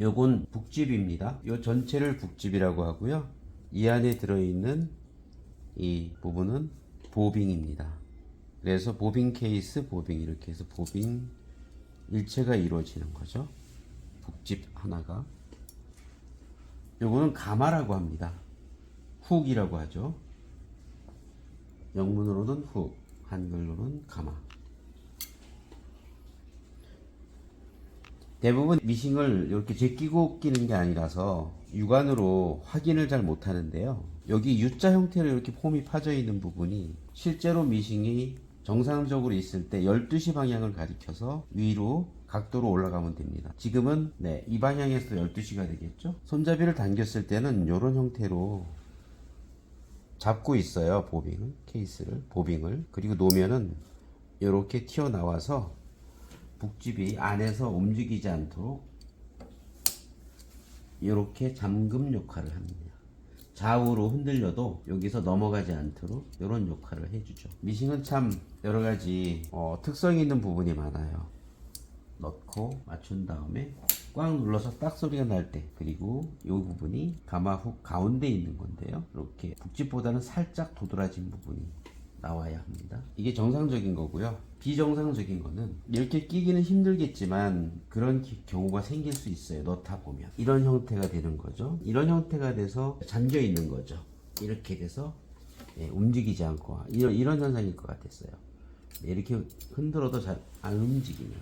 요건 북집입니다. 요 전체를 북집이라고 하고요. 이 안에 들어있는 이 부분은 보빙입니다. 그래서 보빙 케이스, 보빙 이렇게 해서 보빙 일체가 이루어지는 거죠. 북집 하나가. 요거는 가마라고 합니다. 훅이라고 하죠. 영문으로는 훅, 한글로는 가마. 대부분 미싱을 이렇게 제끼고 끼는 게 아니라서 육안으로 확인을 잘 못하는데요. 여기 U자 형태로 이렇게 폼이 파져 있는 부분이 실제로 미싱이 정상적으로 있을 때 12시 방향을 가리켜서 위로 각도로 올라가면 됩니다. 지금은 네, 이 방향에서 12시가 되겠죠? 손잡이를 당겼을 때는 이런 형태로 잡고 있어요. 보빙을, 케이스를, 보빙을. 그리고 놓으면은 이렇게 튀어나와서 북집이 안에서 움직이지 않도록 이렇게 잠금 역할을 합니다. 좌우로 흔들려도 여기서 넘어가지 않도록 이런 역할을 해주죠. 미싱은 참 여러 가지 어, 특성이 있는 부분이 많아요. 넣고 맞춘 다음에 꽉 눌러서 딱 소리가 날 때 그리고 이 부분이 가마 훅 가운데 있는 건데요. 이렇게 북집보다는 살짝 도드라진 부분이 나와야 합니다. 이게 정상적인 거고요. 비정상적인 거는 이렇게 끼기는 힘들겠지만 그런 기- 경우가 생길 수 있어요. 넣다 보면 이런 형태가 되는 거죠. 이런 형태가 돼서 잠겨 있는 거죠. 이렇게 돼서 예, 움직이지 않고 이런 이런 현상일 것 같았어요. 네, 이렇게 흔들어도 잘 안 움직이면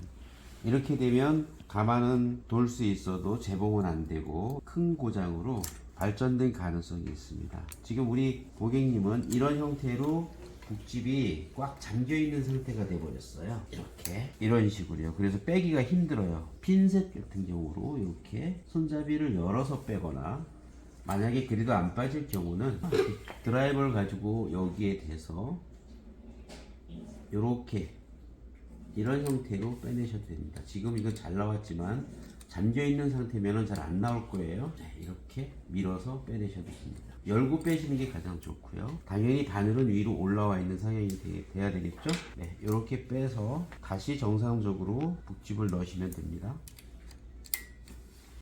이렇게 되면 가마는 돌 수 있어도 재봉은 안 되고 큰 고장으로 발전된 가능성이 있습니다. 지금 우리 고객님은 이런 형태로 북집이 꽉 잠겨 있는 상태가 돼 버렸어요. 이렇게 이런 식으로요. 그래서 빼기가 힘들어요. 핀셋 같은 경우로 이렇게 손잡이를 열어서 빼거나 만약에 그래도 안 빠질 경우는 드라이버를 가지고 여기에 대서 이렇게 이런 형태로 빼내셔도 됩니다. 지금 이거 잘 나왔지만 잠겨 있는 상태면은 잘안 나올 거예요. 네, 이렇게 밀어서 빼내셔도 됩니다. 열고 빼시는 게 가장 좋고요. 당연히 바늘은 위로 올라와 있는 상황이 되, 돼야 되겠죠? 네, 이렇게 빼서 다시 정상적으로 북집을 넣으시면 됩니다.